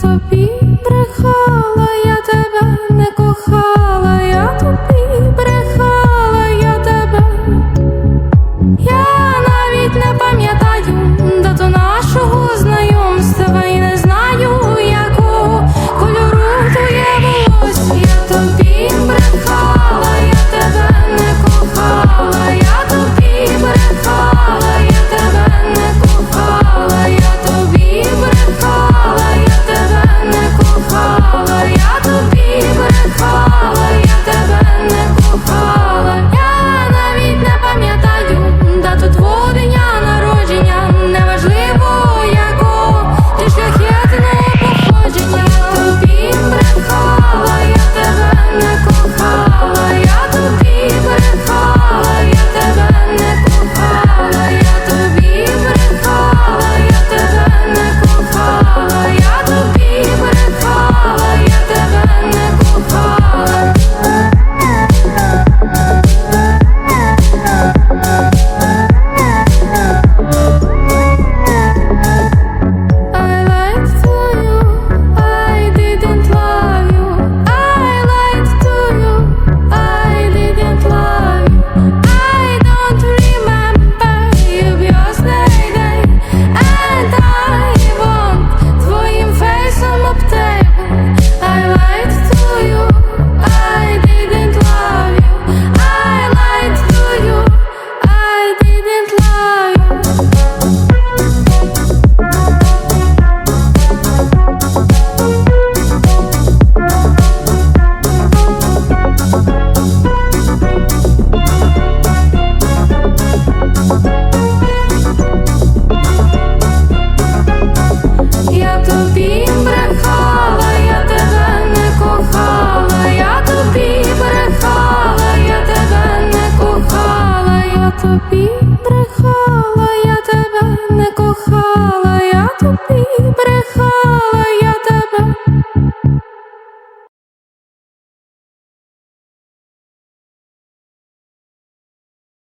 тобі брехала, я тебе не кохала, я тобі брехала. to be